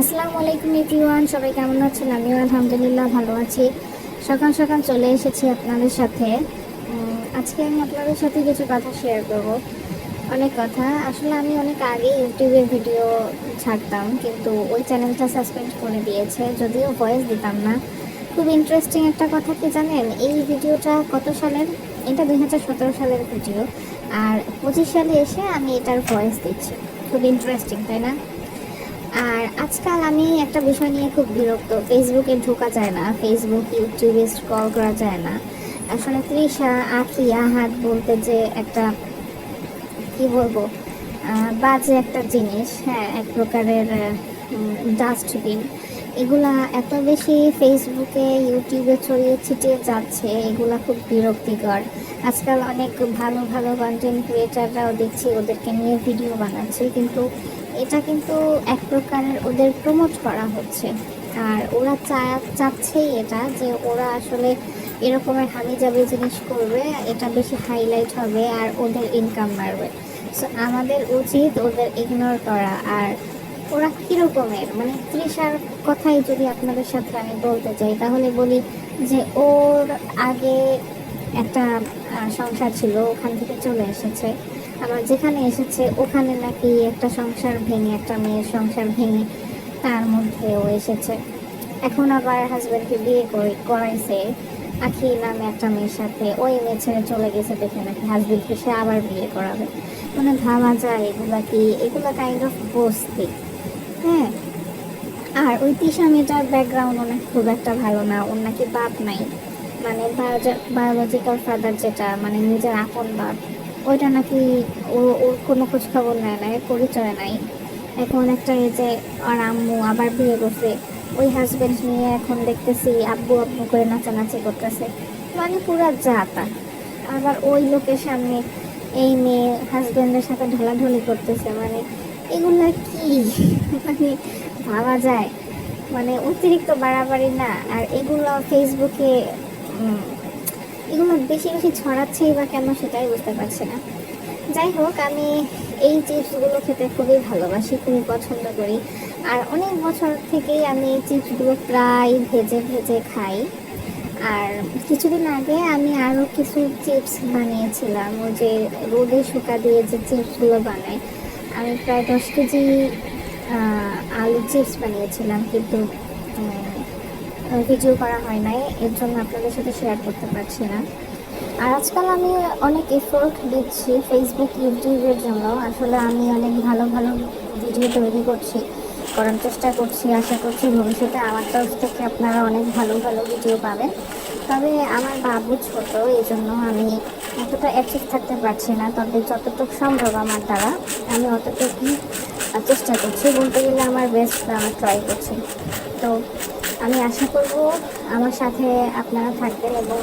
আসসালামু আলাইকুম এভরিওয়ান, সবাই কেমন আছেন? আমিও আলহামদুলিল্লাহ ভালো আছি। সকাল সকাল চলে এসেছি আপনাদের সাথে। আজকে আমি আপনাদের সাথে কিছু কথা শেয়ার করব। অনেক কথা। আসলে আমি অনেক আগে ইউটিউবে ভিডিও ছাড়তাম, কিন্তু ওই চ্যানেলটা সাসপেন্ড করে দিয়েছে, যদিও ভয়েস দিতাম না। খুব ইন্টারেস্টিং একটা কথা কি জানেন? এই ভিডিওটা কত সালের? এটা দু হাজার সতেরো সালের ভিডিও আর পঁচিশ সালে এসে আমি এটার ভয়েস দিচ্ছি। খুব ইন্টারেস্টিং তাই না? আর আজকাল আমি একটা বিষয় নিয়ে খুব বিরক্ত। ফেসবুকে ঢোকা যায় না ফেসবুক ইউটিউবে স্ক্রল করা যায় না। আসলে তৃষা আখি আহাত বলতে যে একটা, কি বলব বাজে একটা জিনিস হ্যাঁ এক প্রকারের ডাস্টবিন এগুলা এত বেশি ফেসবুকে ইউটিউবে ছড়িয়ে ছিটিয়ে যাচ্ছে, এগুলা খুব বিরক্তিকর। আজকাল অনেক ভালো ভালো কন্টেন্ট ক্রিয়েটাররাও দেখছি, ওদেরকে নিয়ে ভিডিও বানাচ্ছে, কিন্তু এটা কিন্তু এক প্রকারের ওদের প্রমোট করা হচ্ছে। আর ওরা চাচ্ছেই এটা যে ওরা আসলে এরকমের হামি যাবে জিনিস করবে, এটা বেশি হাইলাইট হবে আর ওদের ইনকাম বাড়বে। সো আমাদের উচিত ওদের ইগনোর করা। আর ওরা কীরকমের? মানে তৃষার কথাই যদি আপনাদের সাথে আমি বলতে চাই, তাহলে বলি যে ওর আগে একটা সংসার ছিল, ওখান থেকে চলে এসেছে। আবার যেখানে এসেছে, ওখানে নাকি একটা সংসার ভেঙে, একটা মেয়ের সংসার ভেঙে তার মধ্যে ও এসেছে। এখন আবার হাজব্যান্ডকে বিয়ে করে, করাইছে। আখি নামে একটা মেয়ের সাথে, ওই মেয়ে ছেড়ে চলে গেছে দেখে নাকি হাজব্যান্ডকে সে আবার বিয়ে করাবে। মানে ভাবা যায়, এগুলা কি? এগুলা কাইন্ড অফ বস্তি। হ্যাঁ? আর ওই তিশা মেয়েটার ব্যাকগ্রাউন্ড অনেক খুব একটা ভালো না, ওর নাকি বাপ নাই। মানে বায়োলজিক্যাল ফাদার যেটা মানে নিজের আপন বাপ। ওইটা নাকি ও, ওর কোনো খোঁজখবর নেয় না পরিচয় নাই। এখন একটা এই যে আর আম্মু আবার বিয়ে করছে, ওই হাজবেন্ড নিয়ে এখন দেখতেছি আব্বু আব্বু করে নাচানাচি করতেছে। মানে পুরা জাতা। আবার ওই লোকের সামনে এই মেয়ে হাজবেন্ডের সাথে ঢলাঢলি করতেছে মানে এগুলা কি? মানে ভাবা যায়। মানে অতিরিক্ত বাড়াবাড়ি না, আর এগুলো ফেসবুকে এগুলো বেশি বেশি ছড়াচ্ছেই বা কেন সেটাই বুঝতে পারছি না। যাই হোক, আমি এই চিপসগুলো খেতে খুবই ভালোবাসি, খুবই পছন্দ করি। আর অনেক বছর থেকেই আমি এই চিপসগুলো প্রায় ভেজে ভেজে খাই। আর কিছুদিন আগে আমি আরও কিছু চিপস বানিয়েছিলাম, ওই যে রোদে শুকা দিয়ে যে চিপসগুলো বানাই। আমি প্রায় দশ কেজি আলু চিপস বানিয়েছিলাম, কিন্তু ভিডিও করা হয় নাই, এর জন্য আপনাদের সাথে শেয়ার করতে পারছি না। আর আজকাল আমি অনেক এফোর্ট দিচ্ছি ফেসবুক ইউটিউবের জন্য। আসলে আমি অনেক ভালো ভালো ভিডিও তৈরি করছি, করার চেষ্টা করছি, আশা করছি ভবিষ্যতে আমার তরফ থেকে আপনারা অনেক ভালো ভালো ভিডিও পাবেন। তবে আমার বাবু ছোট, এই জন্য আমি এতটা অ্যাক্টিভ থাকতে পারছি না, তবে যতটুকু সম্ভব আমার দ্বারা, আমি অতটুকুই চেষ্টা করছি। বলতে গেলে আমার বেস্ট আমি ট্রাই করছি। তো আমি আশা করব আমার সাথে আপনারা থাকবেন এবং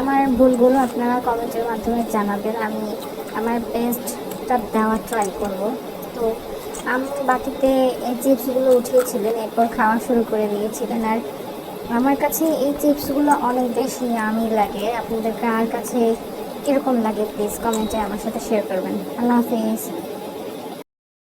আমার ভুলগুলো আপনারা কমেন্টের মাধ্যমে জানাবেন। আমি আমার বেস্টটা দেওয়ার ট্রাই করব। তো আমি বাটিতে চিপসগুলো উঠিয়েছিলেন, এরপর খাওয়া শুরু করে দিয়েছিলেন। আর আমার কাছে এই চিপসগুলো অনেক বেশি আমি লাগে। আপনাদের কার কাছে কীরকম লাগে প্লিজ কমেন্টে আমার সাথে শেয়ার করবেন। আল্লাহ হাফিজ।